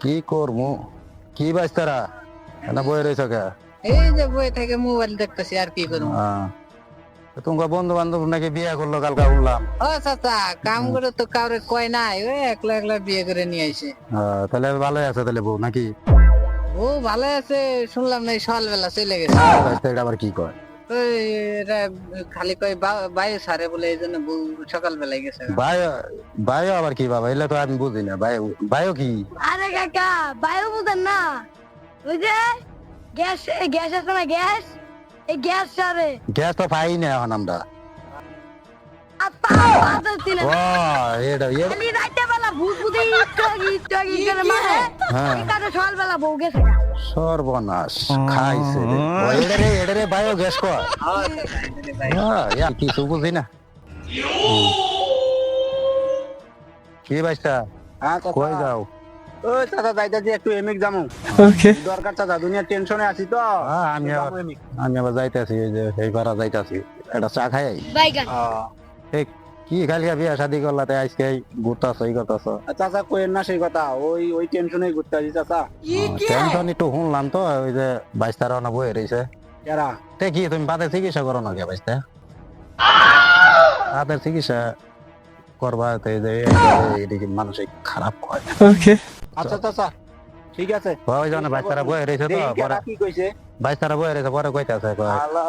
কি করব কি বাইস্তারা না বই রয়েছ কে? এই যে বই থেকে মোবাইল দেখতেছি আর কি করব তোমার বন্ধু বান্ধব নাকি বিয়ে করল কালকা শুনলাম ও চাচা কাম করে তো কাউরে কয় নাই ওই একলা একলা বিয়ে করে নিয়ে আহ, তাহলে ভালোই আছে তাহলে বউ নাকি? ও ভালো আছে শুনলাম না সকালবেলা চলে গেছে। এটা আবার কি কয়? খালি বা- বায়ু সারে বলে এই জন্য সকালবেলায় গেছে ভাই ভাইও আবার কি বাবা এলে তো আমি বুঝি না ভাই ভাইও কি আরে কাকা বায়ু বুঝেন না ওই যে গ্যাস গ্যাস আছে না গ্যাস এই গ্যাস সারে গ্যাস তো পাই না এখন আমরা তাও বাজার দিলে ও এটা এটা- খালি রাইতে বেলা ভূত ভূতে করে মারে হ্যাঁ। এই সকালবেলা বউ গেছে সর্বনাশ খাইছে রে। ও, এটা রে এটা রে ভাইও গ্যাস কর। হ্যাঁ, কিছু বুঝি না। কি বাইস্তা হ্যাঁ কই যাও? চাচা যাইতাছি একটু এমিক যামু। দরকার চাচা দুনিয়ার টেনশনে আছি তো। হ্যাঁ, আমি আবার। আমি যাইতেছি ওই যে এই পাড়া যাইতেছি। এটা চা খাই। বাইগান এই কি খালি বিয়া শাদি করলাতে আজকে ঘুরতাছ এই করতাছ। চাচা কইেন না সেই কথা ওই ওই টেনশনেই ঘুরতে আছি চাচা। টেনশন একটু শুনলাম তো ওই যে বাইস্তার না বয়ে রয়েছে কেরা? তে কি তুমি বাতের চিকিৎসা করো না কে বাইস্তা বাতের চিকিৎসা করবা তো এই যে এদিকে মানসিক খারাপ হয়। আচ্ছা চাচা ঠিক আছে। ওই জন্য বাইস্তারা বয়ে রয়েছে তো? পরে কি কইছে। বাইস্তারা বয়ে রয়েছে পরে কইতাছে কয়। আল্লাহ।